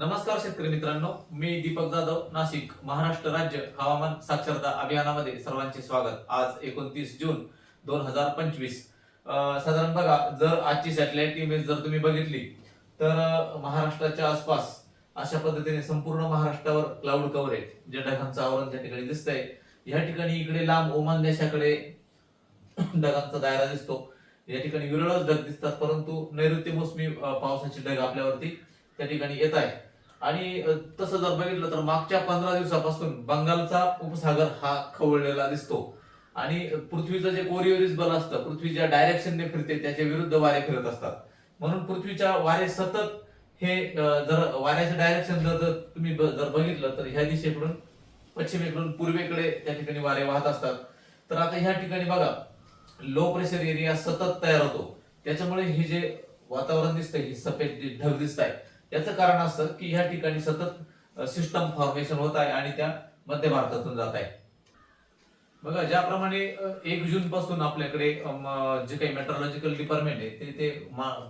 नमस्कार शेतकरी मित्रांनो मी दीपक जाधव नाशिक महाराष्ट्र राज्य हवामान साक्षरता अभियानामध्ये सर्वांचे स्वागत. आज एकोणतीस जून दोन हजार पंचवीस. साधारण बघा जर आजची सॅटेलाइट इमेज जर तुम्ही बघितली तर महाराष्ट्राच्या आसपास अशा पद्धतीने संपूर्ण महाराष्ट्रावर क्लाउड कव्हर आहे जे ढगांचं आवरण त्या ठिकाणी दिसतंय. या ठिकाणी इकडे लांब ओमान देशाकडे ढगांचा दायरा दिसतो. या ठिकाणी विरळच ढग दिसतात परंतु नैऋत्य मोसमी पावसाचे ढग आपल्यावरती त्या ठिकाणी येत आहे आणि तसं जर बघितलं तर मागच्या पंधरा दिवसापासून बंगालचा उपसागर हा खवळलेला दिसतो. आणि पृथ्वीचं जे कोरिओरिस बल असतं पृथ्वी ज्या डायरेक्शनने फिरते त्याच्या विरुद्ध वारे फिरत असतात. म्हणून पृथ्वीच्या वारे सतत हे जर वाऱ्याचं डायरेक्शन जर तुम्ही ब- जर बघितलं तर ह्या दिशेकडून पश्चिमेकडून पूर्वेकडे त्या ठिकाणी वारे वाहत असतात. तर आता ह्या ठिकाणी बघा लो प्रेशर एरिया सतत तयार होतो. त्याच्यामुळे हे जे वातावरण दिसतंय ही सफेद जे ढग दिसत आहे याचं कारण असतं की ह्या ठिकाणी सतत सिस्टम फॉर्मेशन होत आहे आणि त्या मध्य भारतातून जात आहे. बघा ज्याप्रमाणे एक जून पासून आपल्याकडे जे काही मेट्रोलॉजिकल डिपार्टमेंट आहे ते ते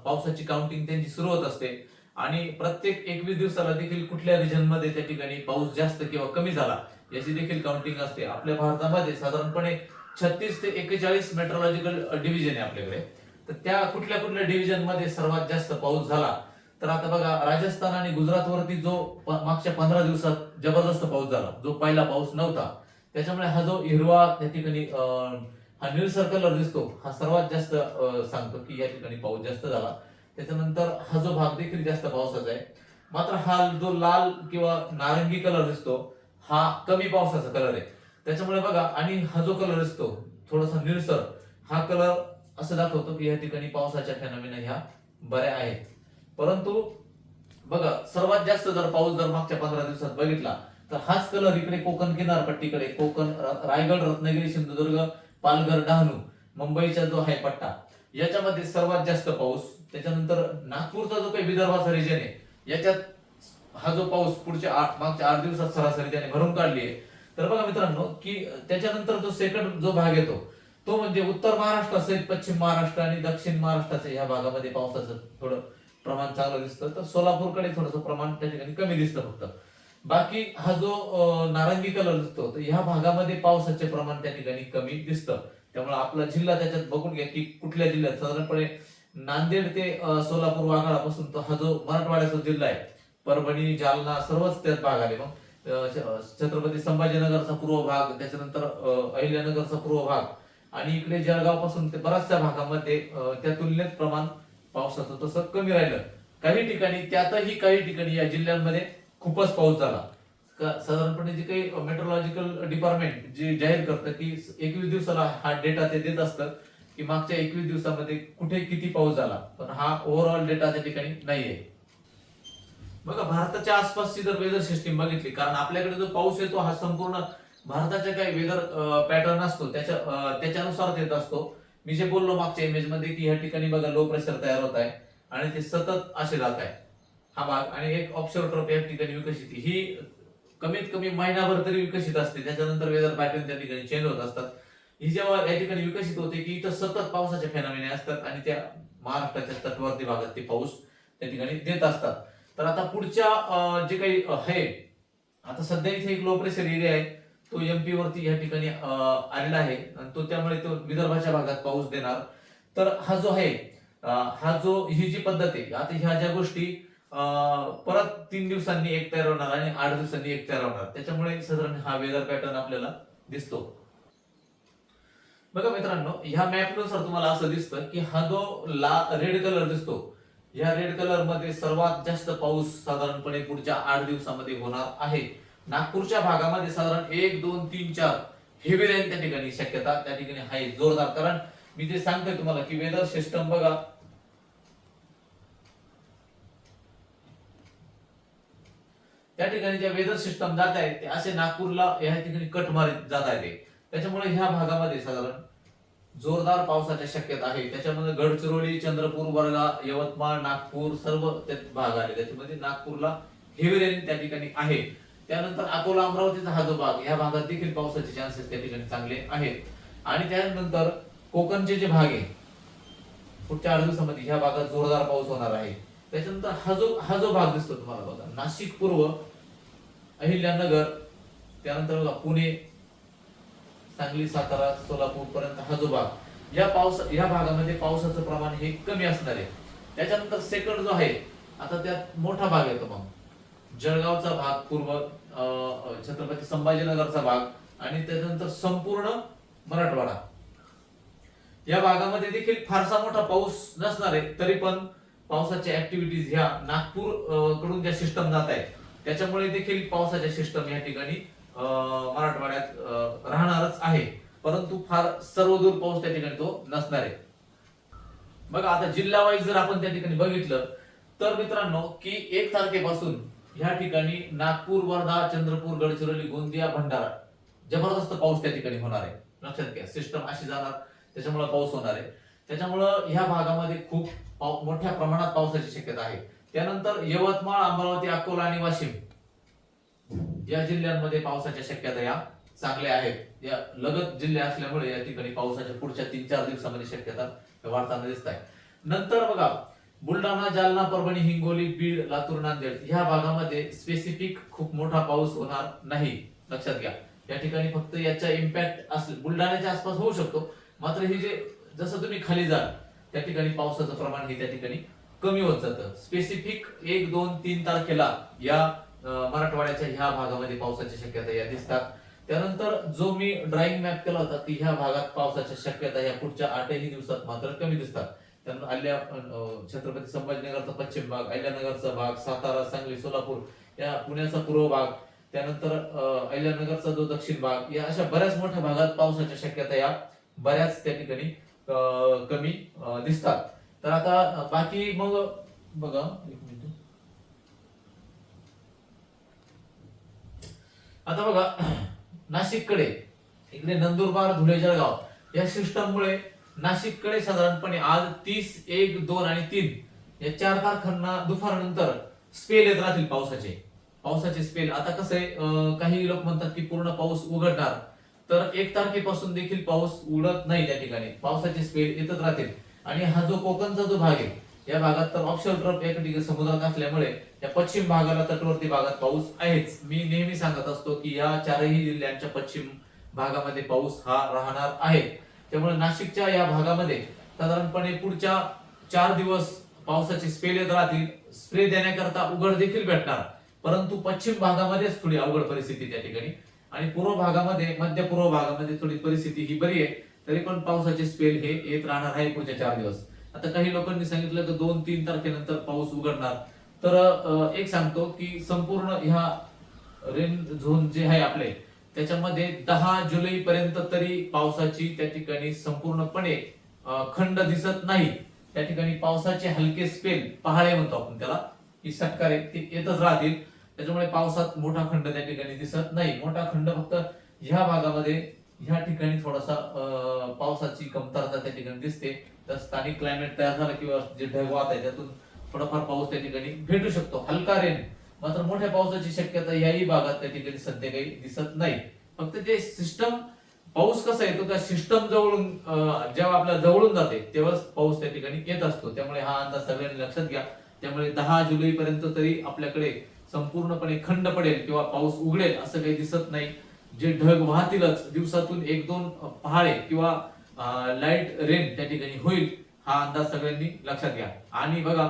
पावसाची काउंटिंग त्यांची सुरू होत असते. आणि प्रत्येक एकवीस दिवसाला देखील कुठल्या रिजनमध्ये त्या ठिकाणी पाऊस जास्त किंवा कमी झाला याची देखील काउंटिंग असते. आपल्या भारतामध्ये साधारणपणे छत्तीस ते एक्केचाळीस मेट्रोलॉजिकल डिव्हिजन आहे आपल्याकडे. तर त्या कुठल्या कुठल्या डिव्हिजनमध्ये सर्वात जास्त पाऊस झाला तर आता बघा राजस्थान आणि गुजरातवरती जो मागच्या पंधरा दिवसात जबरदस्त पाऊस झाला जो पहिला पाऊस नव्हता त्याच्यामुळे हा जो हिरवा त्या ठिकाणी हा निळसर कलर दिसतो हा सर्वात जास्त सांगतो की या ठिकाणी पाऊस जास्त झाला. त्याच्यानंतर हा जो भाग देखील जास्त पावसाचा आहे. मात्र हा जो लाल किंवा नारंगी कलर दिसतो हा कमी पावसाचा कलर आहे. त्याच्यामुळे बघा आणि हा जो कलर दिसतो थोडासा निळसर हा कलर असं दाखवतो की या ठिकाणी पावसाच्या फॅनॉमिना ह्या बऱ्या आहेत. परंतु बघा सर्वात जास्त जर पाऊस जर मागच्या पंधरा दिवसात बघितला तर हाच कलर इकडे कोकण किनारपट्टीकडे कोकण रायगड रत्नागिरी सिंधुदुर्ग पालघर डहाणू मुंबईचा जो आहे पट्टा याच्यामध्ये सर्वात जास्त पाऊस त्याच्यानंतर नागपूरचा जो काही विदर्भाचा रिजन आहे याच्यात हा जो पाऊस पुढच्या आठ मागच्या आठ दिवसात सरासरी त्याने भरून काढली आहे. तर बघा मित्रांनो की त्याच्यानंतर जो सेकंड जो भाग येतो तो म्हणजे उत्तर महाराष्ट्र असेल पश्चिम महाराष्ट्र आणि दक्षिण महाराष्ट्राच्या ह्या भागामध्ये पावसाचं थोडं प्रमाण चांगलं दिसतं तर सोलापूरकडे थोडंसं प्रमाण त्या ठिकाणी कमी दिसतं फक्त. बाकी हा जो नारंगी कलर दिसतो तर ह्या भागामध्ये पावसाचे प्रमाण त्या ठिकाणी कमी दिसतं. त्यामुळे आपला जिल्हा त्याच्यात बघून घ्या की कुठल्या जिल्ह्यात. साधारणपणे नांदेड ते सोलापूर वाघाळापासून तो हा जो मराठवाड्याचा जिल्हा आहे परभणी जालना सर्वच त्यात भाग आले मग छत्रपती संभाजीनगरचा पूर्व भाग त्याच्यानंतर अहिल्यानगरचा पूर्व भाग आणि इकडे जळगावपासून ते बऱ्याचशा भागामध्ये त्या तुलनेत प्रमाण पावसाचं तसं कमी राहिलं. काही ठिकाणी त्यातही काही ठिकाणी या जिल्ह्यांमध्ये खूपच पाऊस झाला. साधारणपणे जे काही मेट्रोलॉजिकल डिपार्टमेंट जे जाहीर करतं की एकवीस दिवसाला हा डेटा ते देत असतं की मागच्या एकवीस दिवसामध्ये कुठे किती पाऊस झाला. पण हा ओव्हरऑल डेटा त्या ठिकाणी नाहीये. बघा भारताच्या आसपासची जर वेदर सिस्टीम बघितली कारण आपल्याकडे जो पाऊस येतो हा संपूर्ण भारताच्या काही वेदर पॅटर्न असतो त्याच्या त्याच्यानुसार येत असतो. मी जे बोललो मागच्या इमेजमध्ये की ह्या ठिकाणी बघा लो प्रेशर तयार होत आहे आणि ते सतत असे जात आहे. हा भाग आणि एक ऑप्शन ट्रॉप या ठिकाणी विकसित ही कमीत कमी महिनाभर तरी विकसित असते. त्याच्यानंतर वेदर पॅटर्न त्या ठिकाणी चेंज होत असतात. ही जेव्हा या ठिकाणी विकसित होते की इथं सतत पावसाचे फेनामिने असतात आणि त्या महाराष्ट्राच्या तटवर्ती भागात ते पाऊस त्या ठिकाणी देत असतात. तर आता पुढच्या जे काही आहे आता सध्या इथे एक लो प्रेशर एरिया आहे. तो एमपी वरती या ठिकाणी आलेला आहे. आणि तो त्यामुळे तो विदर्भाच्या भागात पाऊस देणार. तर हा जो आहे हा जो ही जी पद्धत आहे आता ह्या ज्या गोष्टी अं, परत तीन दिवसांनी एक तयार होणार आणि आठ दिवसांनी एक तयार होणार. त्याच्यामुळे साधारण हा वेदर पॅटर्न आपल्याला दिसतो. बघा मित्रांनो ह्या मॅपनुसार तुम्हाला असं दिसतं की हा जो ला रेड कलर दिसतो या रेड कलरमध्ये सर्वात जास्त पाऊस साधारणपणे पुढच्या आठ दिवसामध्ये होणार आहे. नागपूरच्या भागामध्ये साधारण एक दोन तीन चार हेवी रेन त्या ठिकाणी शक्यता त्या ठिकाणी आहे जोरदार. कारण मी ते सांगतोय तुम्हाला की वेदर सिस्टम बघा. त्या ठिकाणी ज्या वेदर सिस्टम जात आहे ते असे नागपूरला या ठिकाणी कट मारित जात आहे त्याच्यामुळे ह्या भागामध्ये साधारण जोरदार पावसाच्या शक्यता आहे. त्याच्यामध्ये गडचिरोली चंद्रपूर वर्धा यवतमाळ नागपूर सर्व त्यात भाग आले त्याच्यामध्ये नागपूरला हेवी रेन त्या ठिकाणी आहे. त्यानंतर अकोला अमरावतीचा हा जो भाग या भागात देखील पावसाचे चान्सेस त्या ठिकाणी चांगले आहेत. आणि त्यानंतर कोकणचे जे भाग आहे पुढच्या आठ दिवसामध्ये ह्या भागात जोरदार पाऊस होणार आहे. त्याच्यानंतर हा जो हा जो भाग दिसतो तुम्हाला बघा नाशिक पूर्व अहिल्यानगर त्यानंतर बघा पुणे सांगली सातारा सोलापूर पर्यंत हा जो भाग या पावसा या भागामध्ये पावसाचं प्रमाण हे कमी असणार आहे. त्याच्यानंतर सेकंड जो आहे आता त्यात मोठा भाग येतो मग. जळगावचा भाग पूर्व अं, छत्रपती संभाजीनगरचा भाग आणि त्याच्यानंतर संपूर्ण मराठवाडा. या भागामध्ये देखील फारसा मोठा पाऊस नसणार आहे तरी पण पावसाच्या ऍक्टिव्हिटीज ह्या नागपूरकडून ज्या सिस्टम जात आहेत त्याच्यामुळे देखील पावसाच्या सिस्टम या ठिकाणी अं, मराठवाड्यात राहणारच आहे. परंतु फार सर्वदूर पाऊस त्या ठिकाणी तो नसणार आहे. बघा आता जिल्हा वाईज जर आपण त्या ठिकाणी बघितलं तर मित्रांनो की एक तारखेपासून ह्या ठिकाणी नागपूर वर्धा चंद्रपूर गडचिरोली गोंदिया भंडारा. जबरदस्त पाऊस त्या ठिकाणी होणार आहे. लक्षात घ्या सिस्टम अशी जाणार त्याच्यामुळे पाऊस होणार आहे. त्याच्यामुळं ह्या भागामध्ये खूप मोठ्या प्रमाणात पावसाची शक्यता आहे. त्यानंतर यवतमाळ अमरावती अकोला आणि वाशिम या जिल्ह्यांमध्ये पावसाच्या शक्यता या चांगल्या आहेत. या लगत जिल्हे असल्यामुळे या ठिकाणी पावसाच्या पुढच्या तीन चार दिवसामध्ये शक्यता वाढताना दिसत आहे. नंतर बघा बुलढाणा जालना परभणी हिंगोली बीड लातूर नांदेड ह्या भागामध्ये स्पेसिफिक खूप मोठा पाऊस होणार नाही. लक्षात घ्या. या ठिकाणी फक्त याचा इम्पॅक्ट असेल बुलढाण्याच्या आसपास होऊ शकतो. मात्र हे जे जसं तुम्ही खाली जाल त्या ठिकाणी पावसाचं प्रमाण हे त्या ठिकाणी कमी होत जातं. स्पेसिफिक एक दोन तीन तारखेला या मराठवाड्याच्या ह्या भागामध्ये पावसाची शक्यता या दिसतात. त्यानंतर जो मी ड्राईंग मॅप केला होता ती ह्या भागात पावसाच्या शक्यता या पुढच्या आठही दिवसात मात्र कमी दिसतात. त्यानंतर अल्या छत्रपती संभाजीनगरचा पश्चिम भाग अहिल्यानगरचा भाग सातारा सांगली सोलापूर या पुण्याचा पूर्व भाग त्यानंतर अहिल्यानगरचा जो दक्षिण भाग या अशा बऱ्याच मोठ्या भागात पावसाच्या शक्यता या बऱ्याच त्या ठिकाणी कमी दिसतात. तर आता बाकी मग बघा एक मिनिट. आता बघा नाशिककडे इकडे नंदुरबार धुळे जळगाव या सिस्टममुळे नाशिककडे साधारणपणे आज तीस एक दोन आणि तीन या चार तारखांना दुपारनंतर स्पेल येत राहतील पावसाचे. पावसाचे स्पेल. आता कसं आहे काही लोक म्हणतात की पूर्ण पाऊस उघडणार. तर एक तारखेपासून देखील पाऊस उडत नाही त्या ठिकाणी. पावसाचे स्पेल येतच राहतील. आणि हा जो कोकणचा जो भाग आहे या भागात तर ऑप्शन ट्रप या ठिकाणी समुद्रात असल्यामुळे या पश्चिम भागाला तटवर्ती भागात पाऊस आहेच. मी नेहमी सांगत असतो की या चारही जिल्ह्यांच्या पश्चिम भागामध्ये पाऊस हा राहणार आहे. त्यामुळे नाशिकच्या या भागामध्ये साधारणपणे पुढच्या चार दिवस पावसाचे स्पेल येत राहतील. स्प्रे देण्याकरता उघड देखील भेटणार. परंतु पश्चिम भागामध्येच थोडी अवघड परिस्थिती त्या ठिकाणी. आणि पूर्व भागामध्ये मध्य पूर्व भागामध्ये थोडी परिस्थिती ही बरी आहे. तरी पण पावसाचे स्पेल हे येत राहणार आहे पुढच्या चार दिवस. आता काही लोकांनी सांगितलं की दोन तीन तारखेनंतर पाऊस उघडणार. तर एक सांगतो की संपूर्ण ह्या रेन झोन जे आहे आपले त्याच्यामध्ये दहा जुलै पर्यंत तरी पावसाची त्या ठिकाणी संपूर्णपणे खंड दिसत नाही. त्या ठिकाणी पावसाचे हलके स्पेल पहाळे म्हणतो आपण त्याला की सटकारे ते येतच राहतील. त्याच्यामुळे पावसात मोठा खंड त्या ठिकाणी दिसत नाही. मोठा खंड फक्त ह्या भागामध्ये ह्या ठिकाणी थोडासा पावसाची कमतरता त्या ठिकाणी दिसते. तर स्थानिक क्लायमेट तयार झालं किंवा जे ढगवात आहे त्यातून थोडाफार पाऊस त्या ठिकाणी भेटू शकतो. हलका रेन मात्र मोठ्या पावसाची शक्यता याही भागात त्या ठिकाणी सध्या काही दिसत नाही. फक्त जे सिस्टम पाऊस कसा येतो त्या सिस्टम जवळून जेव्हा आपल्या जवळून जाते तेव्हाच पाऊस त्या ठिकाणी येत असतो. त्यामुळे हा अंदाज सगळ्यांनी लक्षात घ्या. त्यामुळे दहा जुलै पर्यंत तरी आपल्याकडे संपूर्णपणे खंड पडेल किंवा पाऊस उघडेल असं काही दिसत नाही. जे ढग वाहतीलच दिवसातून एक दोन पहाडे किंवा लाइट रेन त्या ठिकाणी होईल हा अंदाज सगळ्यांनी लक्षात घ्या. आणि बघा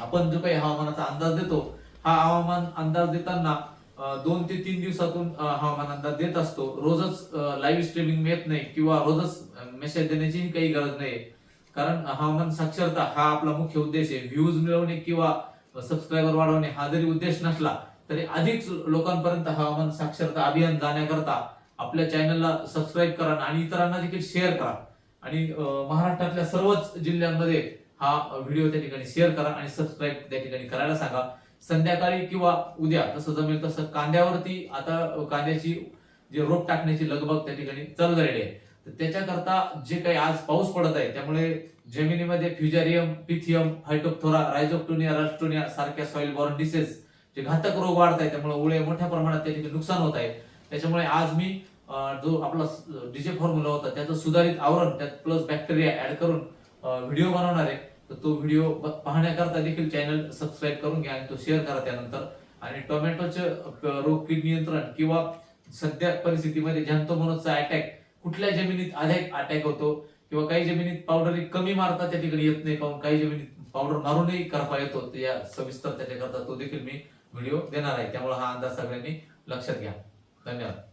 आपण जो काही हवामानाचा अंदाज देतो हा हवामान अंदाज देताना दोन ते तीन दिवसातून हवामान अंदाज देत असतो. रोजच लाईव्ह स्ट्रीमिंग मिळत नाही किंवा रोजच मेसेज देण्याचीही काही गरज नाही. कारण हवामान साक्षरता हा आपला मुख्य उद्देश आहे. व्ह्यूज मिळवणे किंवा सबस्क्रायबर वाढवणे हा जरी उद्देश नसला तरी अधिक लोकांपर्यंत हवामान साक्षरता अभियान जाण्याकरता आपल्या चॅनलला सबस्क्राईब करा आणि इतरांना देखील शेअर करा. आणि महाराष्ट्रातल्या सर्वच जिल्ह्यांमध्ये हा व्हिडिओ त्या ठिकाणी शेअर करा आणि सबस्क्राईब त्या ठिकाणी करायला सांगा. संध्याकाळी किंवा उद्या तसं जमेल तसं कांद्यावरती आता कांद्याची जे रोप टाकण्याची लगबग त्या ठिकाणी चालू झालेली आहे. तर त्याच्याकरता जे काही आज पाऊस पडत आहे त्यामुळे जमिनीमध्ये फ्युजारियम पिथियम फायटोप्थोरा रायझोक्टोनिया रास्टोनिया सारख्या सॉइल बॉर्न डिसेस जे घातक रोग वाढत आहे त्यामुळे उळे मोठ्या प्रमाणात त्या ठिकाणी नुकसान होत आहे. त्याच्यामुळे आज मी जो आपला डीजे फॉर्म्युला होता त्याचं सुधारित आवरण त्यात प्लस बॅक्टेरिया ऍड करून व्हिडिओ बनवणार आहे. तर तो व्हिडिओ पाहण्याकरता देखील चॅनल सबस्क्राईब करून घ्या आणि तो शेअर करा त्यानंतर. आणि टोमॅटोचे रोग कीड नियंत्रण किंवा सध्या परिस्थितीमध्ये झॅन्थोमोनसचा अटॅक कुठल्या जमिनीत अधिक अटॅक होतो किंवा काही जमिनीत पावडर कमी मारता त्या ठिकाणी येत नाही पाहून काही जमिनीत पावडर मारूनही करता येतो या सविस्तर त्याच्याकरता तो देखील मी व्हिडिओ देणार आहे. त्यामुळे हा अंदाज सगळ्यांनी लक्षात घ्या. धन्यवाद.